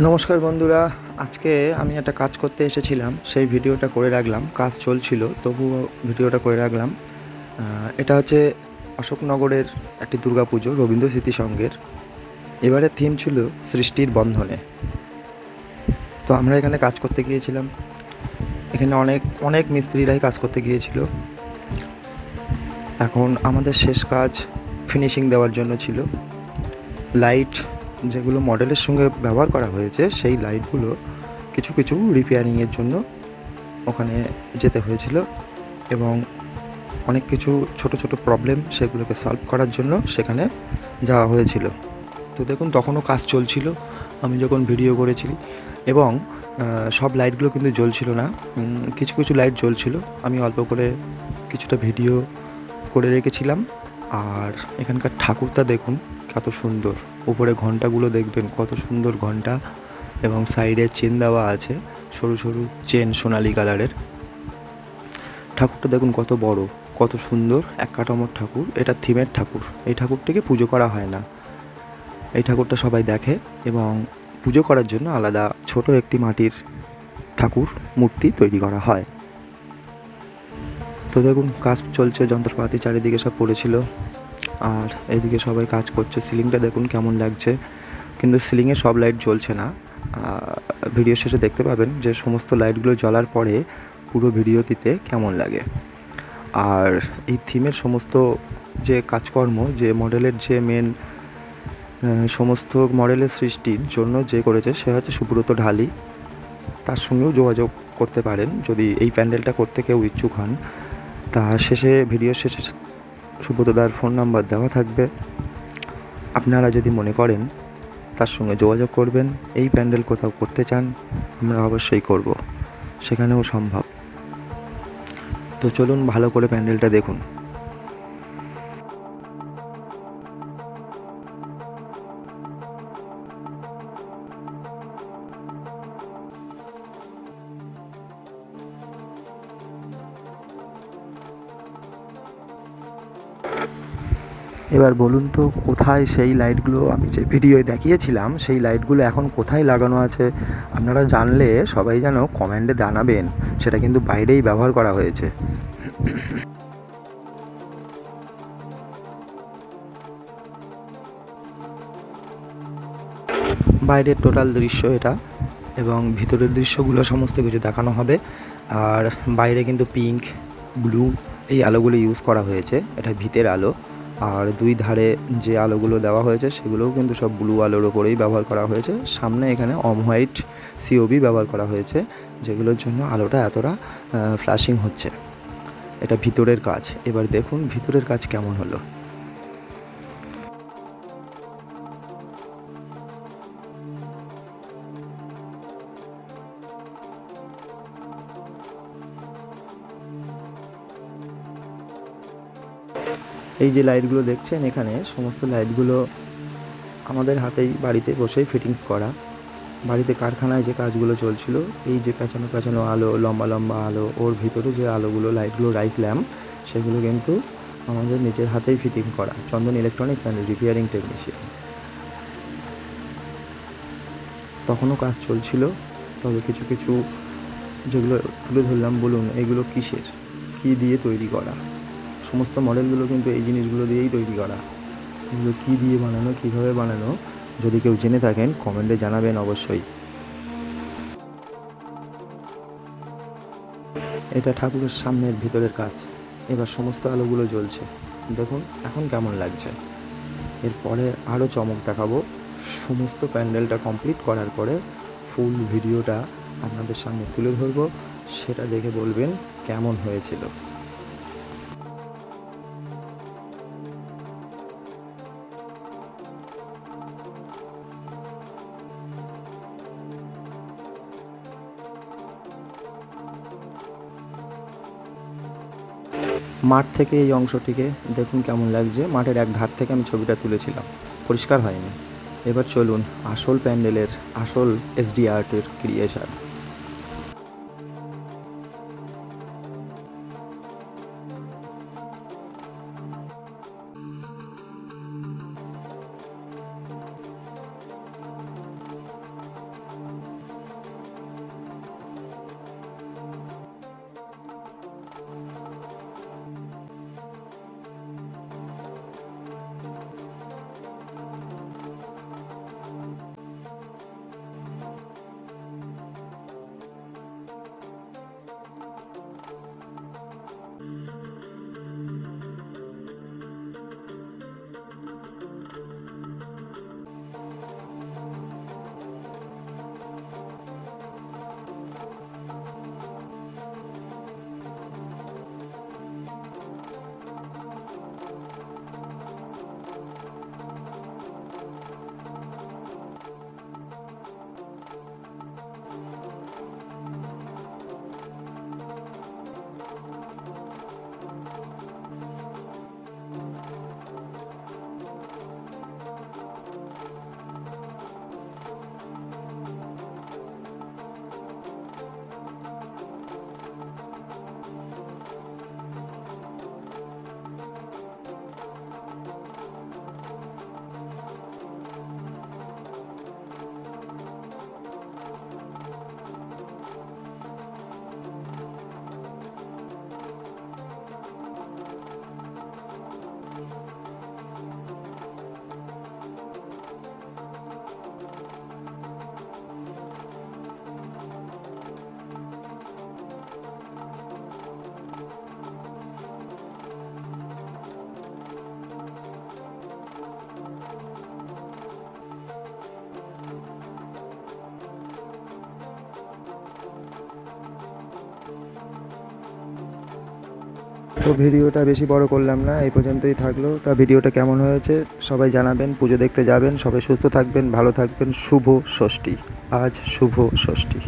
নমস্কার বন্ধুরা, আজকে আমি একটা কাজ করতে এসেছিলাম, সেই ভিডিওটা করে রাখলাম, কাজ চলছিল, তবুও ভিডিওটা করে রাখলাম। এটা হচ্ছে অশোকনগরের একটি দুর্গাপুজো, রবীন্দ্র স্মৃতি সঙ্গের। এবারে থিম ছিল সৃষ্টির বন্ধনে। তো আমরা এখানে কাজ করতে গিয়েছিলাম। এখানে অনেক অনেক মিস্ত্রিরাই কাজ করতে গিয়েছিল। এখন আমাদের শেষ কাজ ফিনিশিং দেওয়ার জন্য ছিল। লাইট যেগুলো মডেলের সঙ্গে ব্যবহার করা হয়েছে, সেই লাইটগুলো কিছু কিছু রিপেয়ারিংয়ের জন্য ওখানে যেতে হয়েছিল এবং অনেক কিছু ছোট ছোট প্রবলেম সেগুলোকে সলভ করার জন্য সেখানে যাওয়া হয়েছিল। তো দেখুন, তখনও কাজ চলছিল। আমি যখন ভিডিও করেছি এবং সব লাইটগুলো কিন্তু জ্বলছিল না। কিছু কিছু লাইট জ্বলছিল। আমি অল্প করে কিছুটা ভিডিও করে রেখেছিলাম। আর এখানকার ঠাকুরটা দেখুন, কত সুন্দর। উপরে ঘন্টাগুলো দেখবেন, কত সুন্দর ঘণ্টা এবং সাইডে চেন দেওয়া আছে, সরু সরু চেন সোনালি কালারের। ঠাকুরটা দেখুন কত বড়, কত সুন্দর, এক কাঠামোর ঠাকুর, এটা থিমের ঠাকুর। এই ঠাকুরটিকে পুজো করা হয় না। এই ঠাকুরটা সবাই দেখে এবং পুজো করার জন্য আলাদা ছোট একটি মাটির ঠাকুর মূর্তি তৈরি করা হয়। তো দেখুন, কাজ চলছে, যন্ত্রপাতি চারিদিকে সব পড়েছিল। আর এদিকে সবাই কাজ করছে। সিলিংটা দেখুন কেমন লাগছে। কিন্তু সিলিংয়ে সব লাইট জ্বলছে না। ভিডিও শেষে দেখতে পাবেন যে সমস্ত লাইটগুলো জ্বলার পরে পুরো ভিডিওটিতে কেমন লাগে। আর এই থিমের সমস্ত যে কাজকর্ম, যে মডেলের যে মেন সমস্ত মডেলের সৃষ্টির জন্য যে করেছে, সে হচ্ছে সুব্রত ঢালি। তার সঙ্গেও যোগাযোগ করতে পারেন। যদি এই প্যান্ডেলটা করতে কেউ ইচ্ছুক হন তা শেষে ভিডিও শেষে সুব্রতদার ফোন নাম্বার দেওয়া থাকবে। আপনারা যদি মনে করেন তার সঙ্গে যোগাযোগ করবেন, এই প্যান্ডেল কোথাও করতে চান, আমরা অবশ্যই করব। সেখানেও সম্ভব। তো চলুন ভালো করে প্যান্ডেলটা দেখুন। এবার বলুন তো, কোথায় সেই লাইটগুলো? আমি যে ভিডিওয় দেখিয়েছিলাম, সেই লাইটগুলো এখন কোথায় লাগানো আছে? আপনারা জানলে সবাই যেন কমেন্টে জানাবেন। সেটা কিন্তু বাইরেই ব্যবহার করা হয়েছে। বাইরের টোটাল দৃশ্য এটা এবং ভিতরের দৃশ্যগুলো সমস্ত কিছু দেখানো হবে। আর বাইরে কিন্তু পিঙ্ক ব্লু এই আলোগুলো ইউজ করা হয়েছে। এটা ভিতের আলো। আর দুই ধারে যে আলোগুলো দেওয়া হয়েছে সেগুলোও কিন্তু সব ব্লু আলোর ওপরেই ব্যবহার করা হয়েছে। সামনে এখানে অম হোয়াইট সিওবি ব্যবহার করা হয়েছে, যেগুলোর জন্য আলোটা এতটা ফ্ল্যাশিং হচ্ছে। এটা ভিতরের কাজ। এবার দেখুন ভিতরের কাজ কেমন হলো। এই যে লাইটগুলো দেখছেন এখানে, সমস্ত লাইটগুলো আমাদের হাতেই বাড়িতে বসেই ফিটিংস করা। বাড়িতে কারখানায় যে কাজগুলো চলছিল, এই যে পেঁচানো পেঁচানো আলো, লম্বা লম্বা আলো, ওর ভিতরে যে আলোগুলো, লাইটগুলো রাইস ল্যাম্প সেগুলো কিন্তু আমাদের নিজের হাতেই ফিটিং করা। Chandan electronics and repairing technician তখনও কাজ চলছিল, তবে কিছু কিছু যেগুলো তুলে ধরলাম, বলুন এগুলো কিসের? কী দিয়ে তৈরি করা? সমস্ত মডেলগুলো কিন্তু এই জিনিসগুলো দিয়েই তৈরি করা। এগুলো কী দিয়ে বানানো, কীভাবে বানানো, যদি কেউ জেনে থাকেন, কমেন্টে জানাবেন অবশ্যই। এটা ঠাকুরের সামনের ভিতরের কাজ। এবার সমস্ত আলোগুলো জ্বলছে। দেখুন, এখন কেমন লাগছে। এরপরে আরও চমক দেখাবো। সমস্ত প্যান্ডেলটা কমপ্লিট করার পরে ফুল ভিডিওটা আপনাদের সামনে তুলে ধরবো। সেটা দেখে বলবেন কেমন হয়েছিল। মাঠ থেকে এই অংশটিকে দেখুন কেমন লাগছে। মাঠের এক ধার থেকে আমি ছবিটা তুলেছিলাম। পরিষ্কার হয়নি। এবার চলুন আসল প্যান্ডেলের আসল এসডি আর্টের ক্রিয়েশন তো ভিডিওটা বেশি বড় করলাম না, এই পর্যন্তই থাকল। তা ভিডিওটা কেমন হয়েছে সবাই জানাবেন, পুজো দেখতে যাবেন, সবাই সুস্থ থাকবেন, ভালো থাকবেন, শুভ ষষ্ঠী, আজ শুভ ষষ্ঠী।